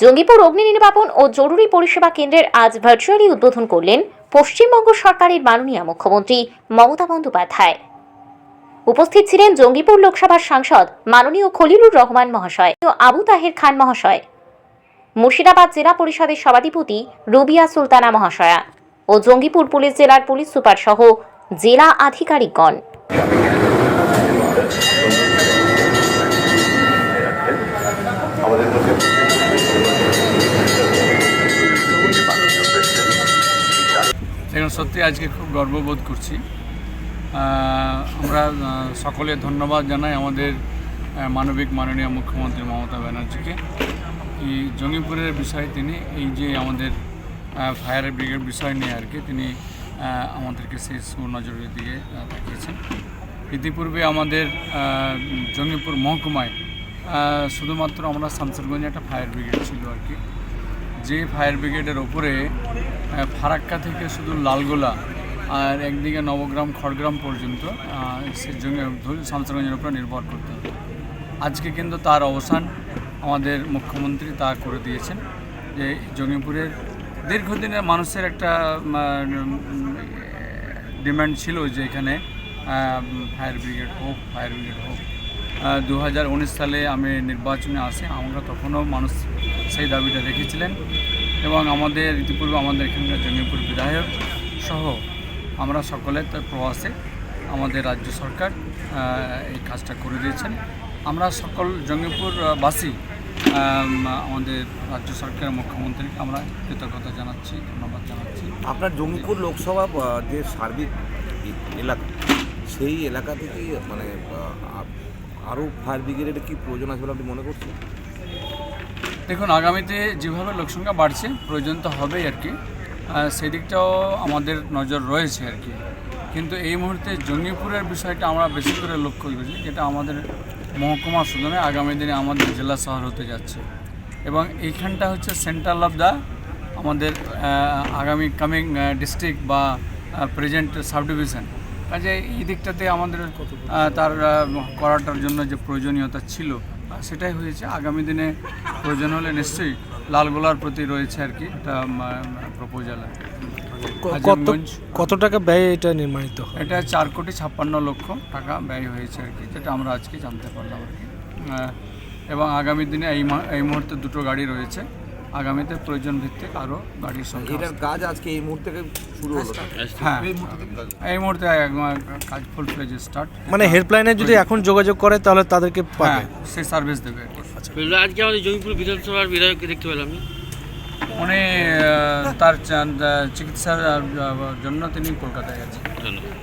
জঙ্গিপুর অগ্নি নির্বাপন ও জরুরি পরিষেবা কেন্দ্রের আজ ভার্চুয়ালি উদ্বোধন করলেন পশ্চিমবঙ্গ সরকারের মাননীয় মুখ্যমন্ত্রী মমতা বন্দ্যোপাধ্যায়। উপস্থিত ছিলেন জঙ্গিপুর লোকসভার সাংসদ মাননীয় খলিলুর রহমান মহাশয় ও আবু তাহের খান মহাশয়। মুর্শিদাবাদ জেলা পরিষদের সভাধিপতি রুবিয়া সুলতানা মহাশয়া ও জঙ্গিপুর পুলিশ জেলার পুলিশ সুপার সহ জেলা আধিকারিকগণ। আমাদের মধ্যে দেখুন সত্যি আজকে খুব গর্ববোধ করছি। আমরা সকলে ধন্যবাদ জানাই আমাদের মানবিক মাননীয় মুখ্যমন্ত্রী মমতা ব্যানার্জিকে। এই জঙ্গিপুরের বিষয়ে তিনি, এই যে আমাদের ফায়ার ব্রিগেড বিষয় নিয়ে আর কি, তিনি আমাদেরকে সেই সুনজরের দিকে তাকিয়েছেন ইতিপূর্বে আমাদের জঙ্গিপুর মহকুমায় শুধুমাত্র আমরা শামসেরগঞ্জে একটা ফায়ার ব্রিগেড ছিল আর কি। যে ফায়ার ব্রিগেডের ওপরে ফারাক্কা থেকে শুধু লালগোলা আর একদিকে নবগ্রাম, খড়গ্রাম পর্যন্ত শামসেরগঞ্জের উপরে নির্ভর করতে হতো আজকে কিন্তু তার অবসান আমাদের মুখ্যমন্ত্রী তা করে দিয়েছেন যে জঙ্গিপুরের দীর্ঘদিনের মানুষের একটা ডিমান্ড ছিল যে এখানে ফায়ার ব্রিগেড হোক, ফায়ার ব্রিগেড হোক দু হাজার উনিশ সালে আমি নির্বাচনে আসি, আমরা তখনও মানুষ সেই দাবিটা রেখেছিলেন এবং আমাদের ইতিপূর্বে আমাদের এখানকার জঙ্গিপুর বিধায়ক সহ আমরা সকলে তার প্রবাসে আমাদের রাজ্য সরকার এই কাজটা করে দিয়েছেন। আমরা সকল জঙ্গিপুরবাসী আমাদের রাজ্য সরকারের মুখ্যমন্ত্রীকে আমরা কৃতজ্ঞতা জানাচ্ছি, ধন্যবাদ জানাচ্ছি। আপনার জঙ্গিপুর লোকসভা যে সার্বিক এলাকা, সেই এলাকা থেকেই মানে আরও ফায়ার ব্রিগেডের কি প্রয়োজন আছে বলে আপনি মনে করছেন? দেখুন আগামীতে যেভাবে লোকসংখ্যা বাড়ছে প্রয়োজন তো হবেই আর কি। আহ, সেই দিকটাও আমাদের নজর রয়েছে আর কি। কিন্তু এই মুহূর্তে জঙ্গিপুরের বিষয়টা আমরা বেশি করে লক্ষ্য করেছি যেটা আমাদের মহকুমা নয় আগামী দিনে আমাদের জেলা শহর হতে যাচ্ছে। এবং এইখানটা হচ্ছে সেন্ট্রাল অফ দ্য আমাদের আগামী কামিং ডিস্ট্রিক্ট বা প্রেজেন্ট সাব ডিভিশন কাজে এই দিকটাতে আমাদের তার করাটার জন্য যে প্রয়োজনীয়তা ছিল সেটাই হয়েছে। আগামী দিনে প্রয়োজন হলে নিশ্চয়ই লালগোলার প্রতি রয়েছে আর কি একটা প্রপোজাল কত টাকা ব্যয় এটা নির্মাণিত এটা চার কোটি ছাপ্পান্ন লক্ষ টাকা ব্যয় হয়েছে আর কি যেটা আমরা আজকে জানতে পারলাম আর কি। এবং আগামী দিনে এই এই মুহূর্তে দুটো গাড়ি রয়েছে। আগামীতে প্রয়োজন ভিত্তিক আরও গাড়ির সংখ্যা এটার কাজ আজকে এই মুহূর্তে থেকে শুরু হলো। হ্যাঁ। এই মুহূর্তে কাজ। ফুল ফ্লেজ স্টার্ট মানে হেল্পলাইনে যদি এখন যোগাযোগ করে তাহলে তাদেরকে হ্যাঁ পাবে? সে সার্ভিস দেবে। আর আজকে আমাদের জমিপুর বিধানসভার বিধায়ককে দেখতে পেলাম উনি তার চিকিৎসার জন্য তিনি কলকাতায় গেছেন ধন্যবাদ।